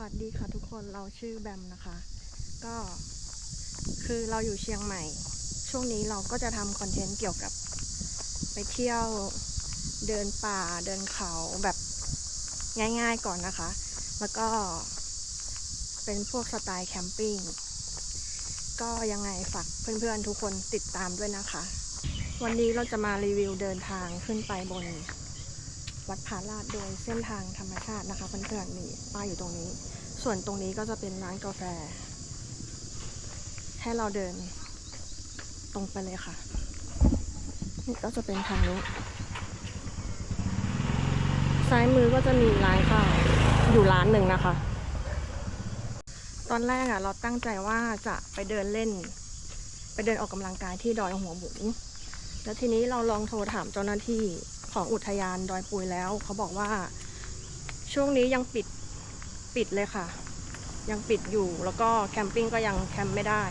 วัสดีค่ะทุกคนเราชื่อแบมนะคะ ก็คือเราอยู่เชียงใหม่ ช่วงนี้เราก็จะทำคอนเทนต์เกี่ยวกับ ไปเที่ยวเดินป่าเดินเขาแบบง่ายๆก่อนนะคะ แล้วก็เป็นพวกสไตล์แคมปิ้งก็ยังไงฝากเพื่อนๆทุกคนติดตามด้วยนะคะ วันนี้เราจะมารีวิวเดินทางขึ้นไปบน วัดผาลาดโดยเส้นทางธรรมชาตินะคะเพื่อนๆนี่ป้ายอยู่ตรงนี้ ส่วนตรงนี้ก็จะเป็นร้านกาแฟ ให้เราเดินตรงไปเลยค่ะ นี่ก็จะเป็นทางนี้ซ้ายมือก็จะมีร้านข้าวอยู่ร้านหนึ่งนะคะ ตอนแรกอะ่ะ เราตั้งใจว่าจะไปเดินเล่น ไปเดินออกกำลังกายที่ดอยหัวหมูแล้วทีนี้เราลองโทรถามเจ้าหน้าที่ ของอุทยานดอยปุยแล้ว เขาบอกว่า ช่วงนี้ยังปิดปิดเลยค่ะ ยังปิดอยู่แล้วก็แคมปิ้งก็ยังแคมป์ไม่ได้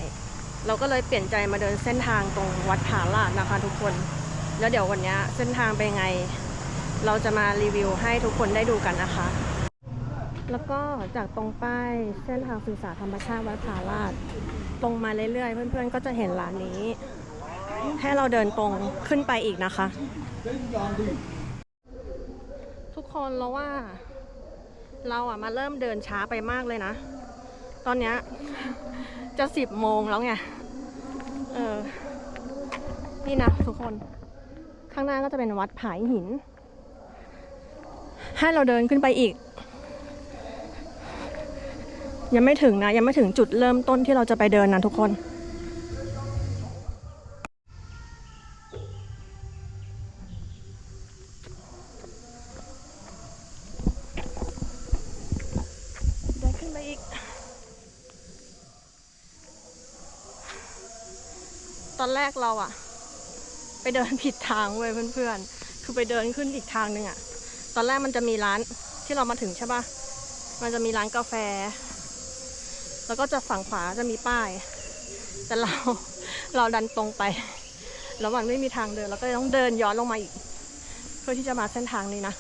เราก็เลยเปลี่ยนใจมาเดินเส้นทางตรงวัดผาลาดนะคะ ทุกคน แล้วเดี๋ยววันนี้เส้นทางเป็นไง เราจะมารีวิวให้ทุกคนได้ดูกันนะคะ แล้วก็จากตรงป้ายเส้นทางศึกษาธรรมชาติวัดผาลาด ตรงมาเรื่อยๆเพื่อนๆก็จะเห็นร้านนี้ ให้เราเดินตรงขึ้นไปอีกนะคะ ทุกคนเราว่า เราอะมาเริ่มเดินช้าไปมากเลยนะ ตอนเนี้ยจะสิบโมงแล้วไง เออ นี่นะทุกคน ข้างหน้าก็จะเป็นวัดผายหิน ให้เราเดินขึ้นไปอีก ยังไม่ถึงนะ ยังไม่ถึงจุดเริ่มต้นที่เราจะไปเดินนะทุกคน เดินขึ้นไปอีก ตอนแร กเราอะไปเดินผิดทางเว้ยเพื่อนๆ คือไปเดินขึ้นอีกทางหนึ่งอะตอนแรกมันจะมีร้านที่เรามาถึงใช่ปะมันจะมีร้านกาแฟ แล้วก็จะฝั่งขวาจะมีป้าย แต่เราเราดันตรงไป แล้วมันไม่มีทางเดินเราก็ต้องเดินย้อนลงมาอีก เพื่อที่จะมาเส้นทางนี้นะ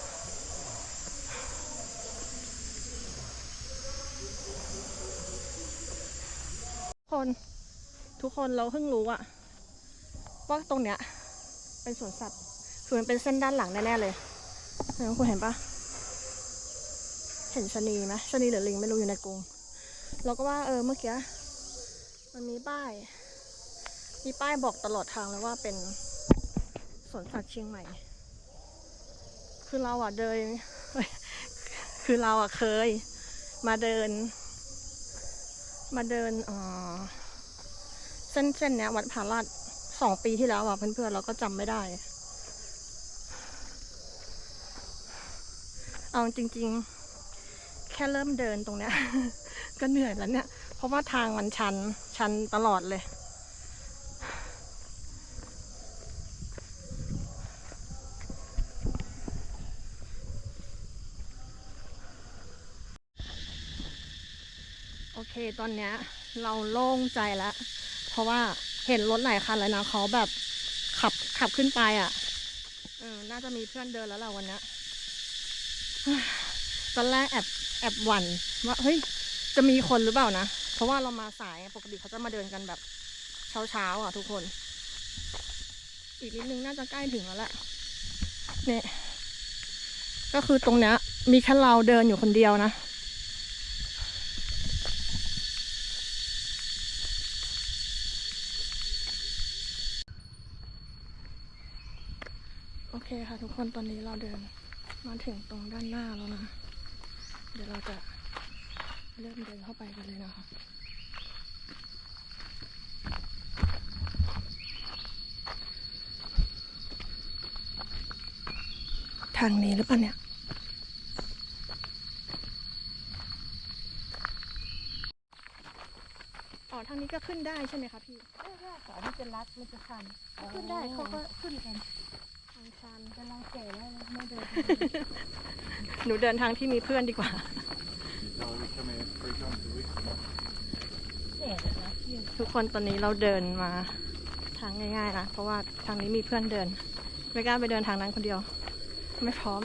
คนทุกคนเราเพิ่งรู้อะ ว่าตรงเนี้ยเป็นสวนสัตว์คือมันเป็นเส้นด้านหลังแน่ๆเลยเห็นคุณเห็นปะเห็นชนีไหมชนีหรือลิงไม่รู้อยู่ในกรงเราก็ว่าเออเมื่อกี้มันมีป้าย มีป้ายบอกตลอดทางเลยว่าเป็นสวนสัตว์เชียงใหม่ คือเราอะเดินคือเราอะเคย มาเดิน มาเดินเอ่อเส้นเส้นเนี้ยวัดผาลาด สองปีที่แล้วอะเพื่อนๆเราก็จำไม่ได้ เอาจริง ๆ แค่เริ่มเดินตรงเนี้ย ก็เหนื่อยแล้วเนี่ย เพราะว่าทางมันชัน ชันตลอดเลยโอเค ตอนเนี้ยเราโล่งใจแล้ว เพราะว่า เห็นรถหลายคันแล้วนะเขาแบบขับขับขึ้นไปอะ่ะเออน่าจะมีเพื่อนเดินแล้วแหละวันเนี้ยตอนแรกแอบแอบหวั่นว่าเฮ้ยจะมีคนหรือเปล่านะ เพราะว่าเรามาสายปกติเขาจะมาเดินกันแบบเช้าเช้าๆอะทุกคน อีกนิดนึงน่าจะใกล้ถึงแล้วแหละเนี่ยก็คือตรงเนี้ย มีแค่เราเดินอยู่คนเดียวนะ โอเคค่ะทุกคนตอนนี้เราเดินมาถึงตรงด้านหน้าแล้วนะ เดี๋ยวเราจะเริ่มเดินเข้าไปกันเลยนะคะทางนี้หรือเปล่าเนี่ย อ๋อ ทางนี้ก็ขึ้นได้ใช่ไหมคะพี่ไม่ใช่ค่ะมันจะรัดมันจะคันขึ้นได้เขาก็ขึ้นกันทางชั นแต่เราแก่แล้วไม่เดินหนูเดินทางที่มีเพื่อนดีกว่า Oh, we come here three times a week. แก่แล้วนะพี่ทุกคนตอนนี้เราเดินมาทางง่ายๆนะ เพราะว่าทางนี้มีเพื่อนเดิน ไม่กล้าไปเดินทางนั้นคนเดียว ไม่พร้อม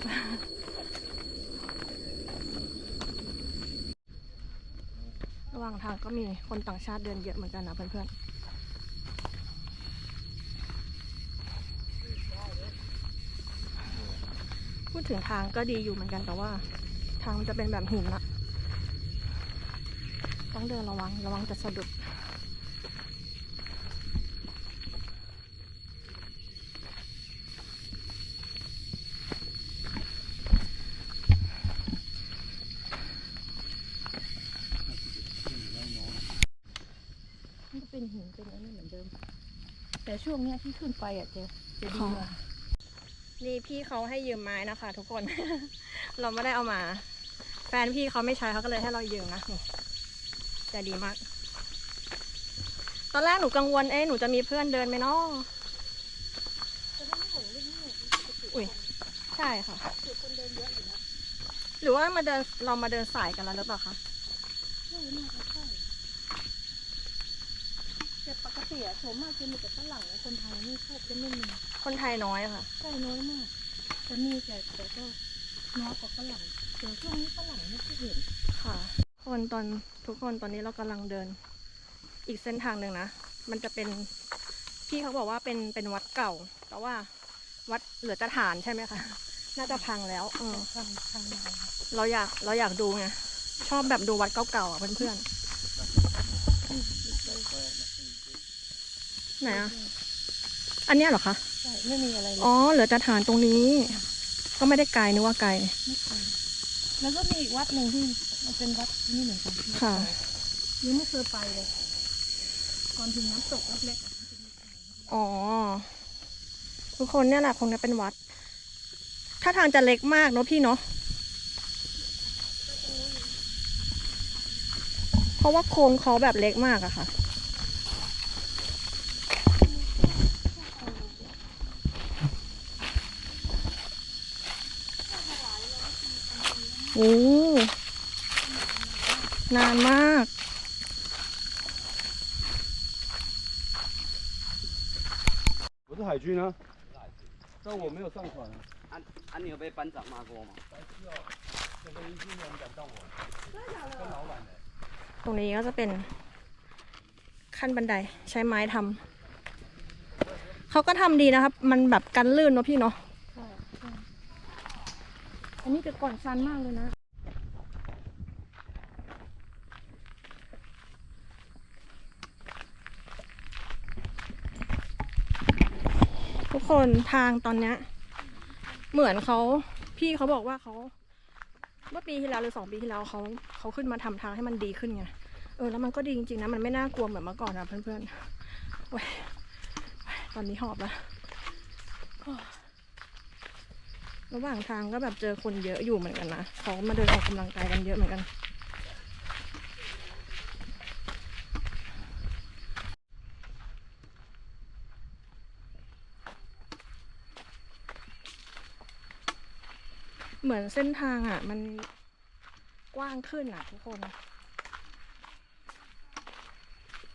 ระหว่างทางก็มีคนต่างชาติเดินเยอะเหมือนกันนะเพื่อนๆ พูด ถึงทางก็ดีอยู่เหมือนกันแต่ว่า ทางมันจะเป็นแบบหินอะต้องเดินระวัง ระวังจะสะดุดมันก็เป็นหินเป็นอะไรเหมือนเดิม แต่ช่วงเนี้ยที่ขึ้นไปอะเจะจะดีกว่า นี่พี่เขาให้ยืมไม้นะคะ ทุกคน เราไม่ได้เอามา แฟนพี่เขาไม่ใช้เขาก็เลยให้เรายืมนะแต่ดีมาก ตอนแรกหนูกังวลเอ๊ะหนูจะมีเพื่อนเดินไหมเนาะอุ้ยใช่ค่ะหรือว่ามาเดินเรามาเดินสายกันแล้วหรือเปล่าคะใช่น่าจะใช่แต่ปกติอะส่วนมากจะมีแต่ฝรั่งคนไทยนี่แทบจะไม่มี คนไทยน้อยค่ะใช่น้อยมากจะมีแต่แต่ก็น้อยกว่าฝรั่งแต่ช่วงนี้ฝรั่งไม่ค่อยเห็นค่ะ คนตอนทุกคนตอนนี้เรากำลังเดิน อีกเส้นทางหนึ่งนะ มันจะเป็นพี่เขาบอกว่าเป็นเป็นวัดเก่า แต่ว่าวัดเหลือแต่ฐานใช่ไหมคะน่าจะพังแล้ว เออทางทางมาเราอยากเราอยากดูไงชอบแบบดูวัดเก่าๆอะเพื่อนๆไหนอะ อันเนี้ยเหรอคะ ใช่ไม่มีอะไรเลยอ๋อ เหลือแต่ฐานตรงนี้ ก็ไม่ได้ไกลนึกว่าไกล ไม่เคยแล้วก็มีอีกวัดหนึ่งที่มันเป็นวัดนี่เหมือนกันค่ะ ยังไม่เคยไปเลยก่อนถึงน้ำตกเล็กๆอะอ๋อ ทุกคนเนี่ยแหละคงจะเป็นวัด ถ้าทางจะเล็กมากเนอะพี่เนาะ เพราะว่าโคนเขาแบบเล็กมากอะค่ะ โอ้นานมาก 我是海军啊，但我没有上船啊。安安，你有被班长骂过吗？ ตรงนี้ก็จะเป็นขั้นบันไดใช้ไม้ทำเขาก็ทำดีนะครับ มันแบบกันลื่นเนอะพี่เนาะ ใช่ใช่ อันนี้แต่ก่อนชันมากเลยนะ ทุกคนทางตอนเนี้ยเหมือนเขาพี่เขาบอกว่าเขาเมื่อปีที่แล้วหรือสองปีที่แล้วเขาเขาขึ้นมาทำทางให้มันดีขึ้นไงเออแล้วมันก็ดีจริงๆนะมันไม่น่ากลัวเหมือนเมื่อก่อนนะเพื่อนๆตอนนี้หอบแล้วโอ้ย ระหว่างทางก็แบบเจอคนเยอะอยู่เหมือนกันนะเขามาเดินออกกำลังกายกันเยอะเหมือนกัน เหมือนเส้นทางอะ มันกว้างขึ้นอะทุกคน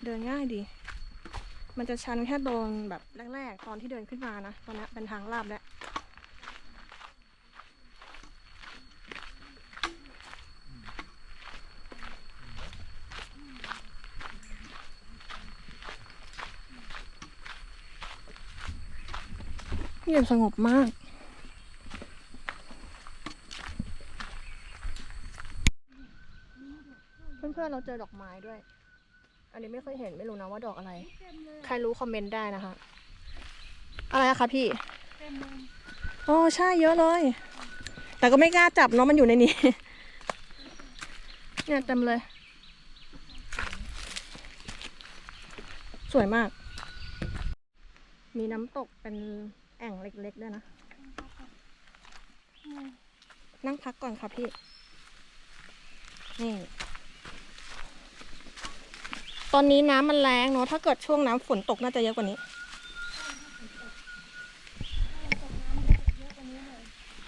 เดินง่ายดี มันจะชันแค่ตอนแบบแรกๆ ตอนที่เดินขึ้นมานะ ตอนนี้เป็นทางลาบแล้ว เงียบสงบมากเพื่อนๆเราเจอดอกไม้ด้วย อันนี้ไม่เคยเห็นไม่รู้นะว่าดอกอะไร ใครรู้คอมเมนต์ได้นะคะ อะไรอะคะพี่โอ้ใช่เยอะเลย แต่ก็ไม่กล้าจับเนาะมันอยู่ในนี้ เนี่ยเต็มเลย สวยมาก มีน้ำตกเป็น แอ่งเล็กๆด้วยนะ นั่งพักก่อนค่ะพี่ นี่ ตอนนี้น้ำมันแรงเนาะ ถ้าเกิดช่วงน้ำฝนตกน่าจะเยอะกว่านี้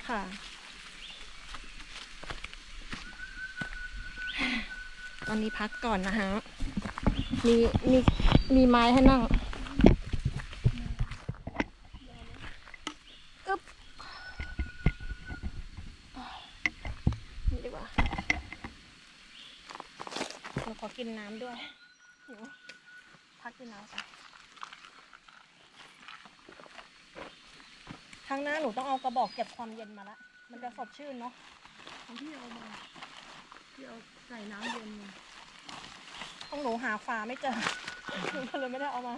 ค่ะตอนนี้พักก่อนนะฮะ มีมีมีไม้ให้นั่งอึ๊บ นี่ดีกว่าโอเคขอกินน้ำด้วยหิวพักกินน้ำไปครั้งหน้าหนูต้องเอากระบอกเก็บความเย็นมาละ มันจะสดชื่นเนาะของพี่เอามาพี่เอาใส่น้ำเย็นมาต้องหนูหาฝาไม่เจอหนูก็เลยไม่ได้เอามา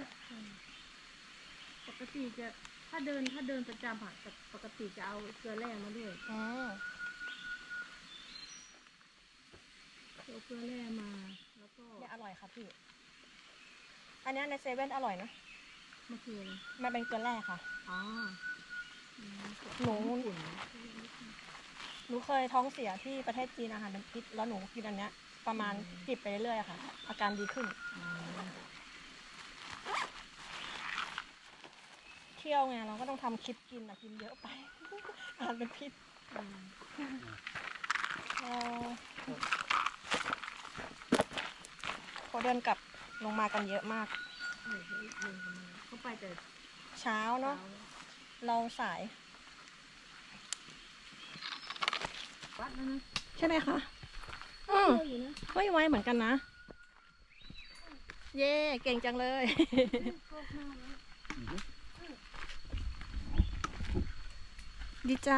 ปกติจะถ้าเดินถ้าเดินประจำอะแต่ปกติจะเอาเกลือแร่มาด้วยอืม เอาเกลือแร่มา แล้วก็เนี่ยอร่อยค่ะพี่ อันเนี้ยในเซเว่นอร่อยนะ มะเขือมันเป็นเกลือแร่ค่ะ อ๋อหนูหนูเคยท้องเสียที่ประเทศจีนอาหารเป็นพิษแล้วหนูกินอันเนี้ย ประมาณจิบไปเรื่อยๆอะค่ะ อาการดีขึ้นเที่ยวไงเราก็ต้องทำคลิปกินอะกินเยอะไป อาหารเป็นพิษเรา พอเดินกลับลงมากันเยอะมากเออเดินกันมาเขาไปแต่เช้าเช้าเนาะเราสาย วัดแล้วนะใช่ไหมคะ อืมเที่ยวอยู่นะเฮ้ยไวเหมือนกันนะ เย่เก่งจังเลยดีใจ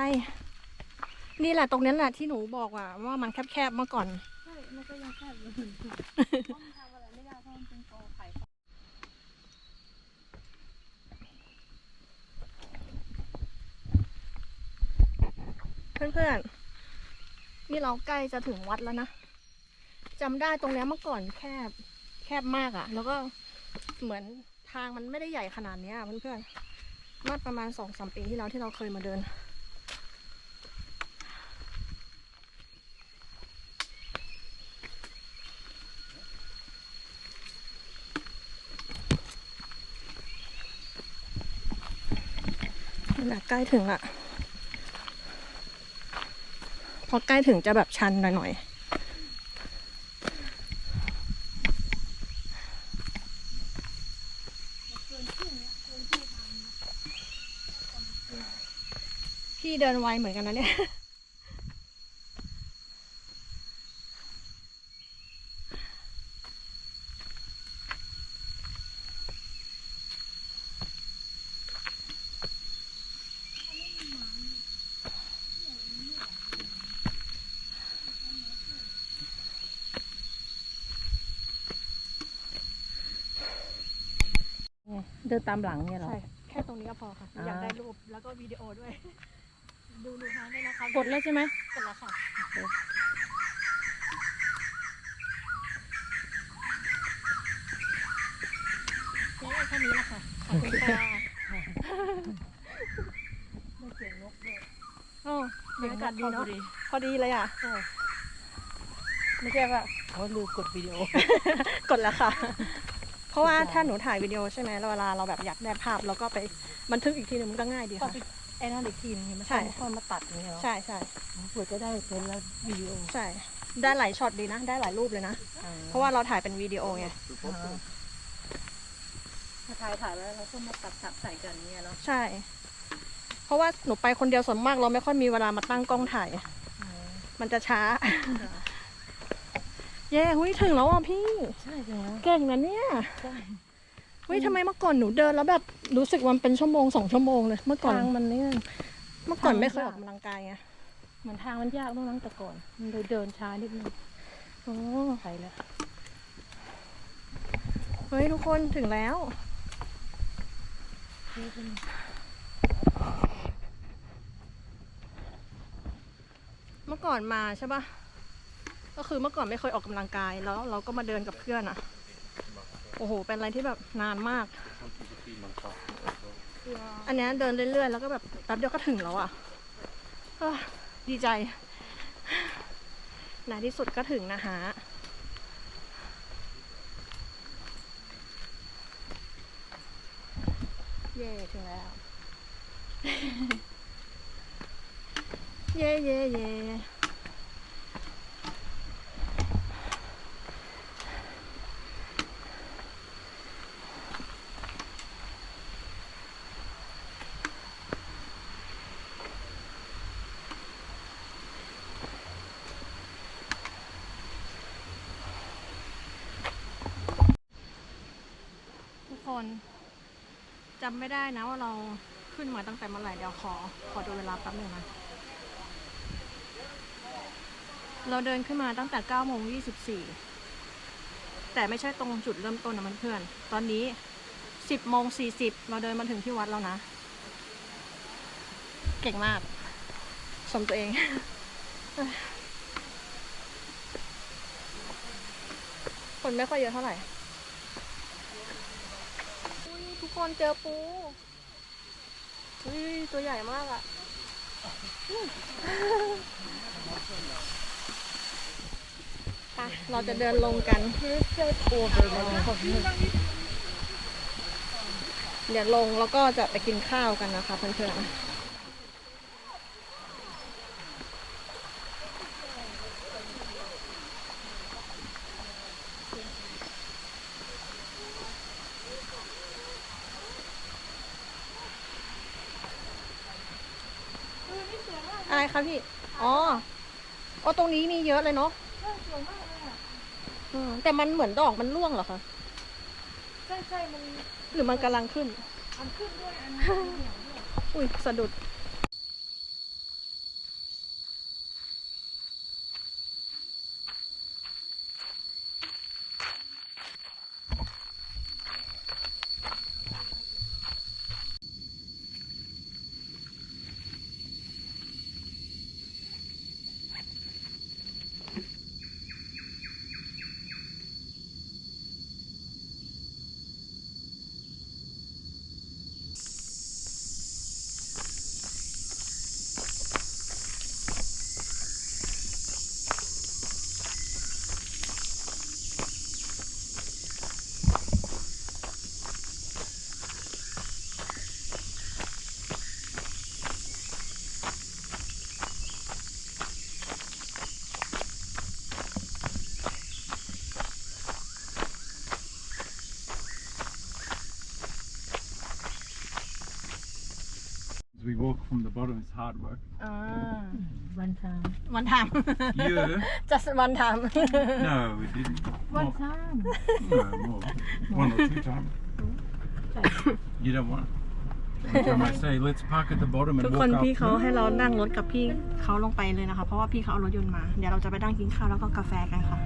นี่แหละตรงนั้นแหละที่หนูบอกว่าว่ามันแคบๆเมื่อก่อน ใช่มันก็ยังแคบอยู่เพราะมันทำอะไรไม่ได้เพราะมันเป็นกอไผ่ เพื่อนๆ นี่เราใกล้จะถึงวัดแล้วนะจำได้ตรงนี้เมื่อก่อนแคบแคบมากอะ่ะ แล้วก็เหมือนทางมันไม่ได้ใหญ่ขนาดนี้เพื่อนๆเมื่อประมาณสองสามปีที่แล้วที่เราเคยมาเดินน่ะใกล้ถึงละ อใกล้ถึงจะแบบชันหน่อยๆพี่เดินไวเหมือนกันนะเนี่ย เดินตามหลังเนี่ยเหรอ ใช่แค่ตรงนี้ก็พอค่ะอ่าอยากได้รูปแล้วก็วิดีโอด้วย ดูดูทางด้วยนะคะกดแล้วใช่ไหมกดแล้วค่ะนี่แค่นี้แหละค่ะขอบคุณค่ะได้เสียงนกด้วยโอ้บรรยากาศดีเนาะพอดีพอดีเลยอะใช่ไม่ใช่ว่าเขาลืมกดวิดีโอกดแล้วค่ะ เพราะว่าถ้าหนูถ่ายวิดีโอใช่ไหมแล้วเวลาเราแบบอยากได้ภาพเราก็ไปบันทึกอีกทีหนึงมันก็ง่ายดีพอค่ะไปไอ้นั่นอีกทีนึงมันใช่พอมาตัดอย่างเงี้ยเหรอใช่ใช่เผื่อจะได้เป็นแล้ววิดีโอใช่ ได้หลายช็อตดีนะ ได้หลายรูปเลยนะเพราะว่าเราถ่ายเป็นวิดีโอไงถ้าถ่ายถ่ายแล้วเราก็มาตัดตัดใส่กันเนี่ยเนาะใช่ เพราะว่าหนูไปคนเดียวส่วนมากเราไม่ค่อยมีเวลามาตั้งกล้องถ่าย มันจะช้า เย้หุ้ยถึงแล้วอะพี่ ใช่จังแล้วเก่งนะเนี่ยใช่เฮ้ยทำไมเมื่อก่อนหนูเดินแล้วแบบรู้สึกว่ามันเป็นชั่วโมงสองชั่วโมงเลย เมื่อก่อนทางมันเนี่ยเมื่อก่อนทางไม่เคยยากออกกำลังกายไงเหมือนทางมันยากต้องนั่งแต่ก่อนมันเลยเดินช้านิดนึงโอ้ไปแล้วเฮ้ยทุกคนถึงแล้วเมื่อก่อนมาใช่ปะ ก็คือเมื่อก่อนไม่เคยออกกำลังกายแล้วเราก็มาเดินกับเพื่อนอะโอ้โห เป็นอะไรที่แบบนานมาก อันนี้เดินเรื่อยๆ แล้วก็แบบแป๊บเดียวก็ถึงแล้วอะดีใจในที่สุดก็ถึงนะฮะเย่ถึงแล้ว เย่เย่เย่ คนจำไม่ได้นะว่าเราขึ้นมาตั้งแต่เมื่อไหร่เดี๋ยวขอ ขอดูเวลาแป๊บหนึ่งนะเราเดินขึ้นมาตั้งแต่9โมง24 แต่ไม่ใช่ตรงจุดเริ่มต้นนะมันเพื่อน ตอนนี้ 10โมง40 เราเดินมาถึงที่วัดแล้วนะ เก่งมากชมตัวเองคนไม่ค่อยเยอะเท่าไหร่อุ๊ยทุก คนเจอปูอุ้ยตัวใหญ่มากอะไปเราจะเดินลงกันเดี๋ยวลงแล้วก็จะไปกินข้าวกันนะคะเพื่อนๆ อะไรคะพี่ อ๋ออ๋อตรงนี้มีเยอะเลยเนาะอืมแต่มันเหมือนดอกมันร่วงเหรอคะ ใช่ใช่มันหรือมันกำลังขึ้น อันขึ้นด้วยอันอุ้ยสะดุด As we walk from the bottom, it's hard work. อ่า วันทามวันท You? ำ just วันทำ No, we didn't. วัน More, ทาม no, more. One or two times. You don't want. Every time I say, let's park at the bottom ทุก and คน walk up. พี่เขาให้เรานั่งรถกับพี่เขาลงไปเลยนะคะ เพราะว่าพี่เขาเอารถยนต์มา เดี๋ยวเราจะไปนั่งกินข้าวแล้วก็กาแฟกันค่ะ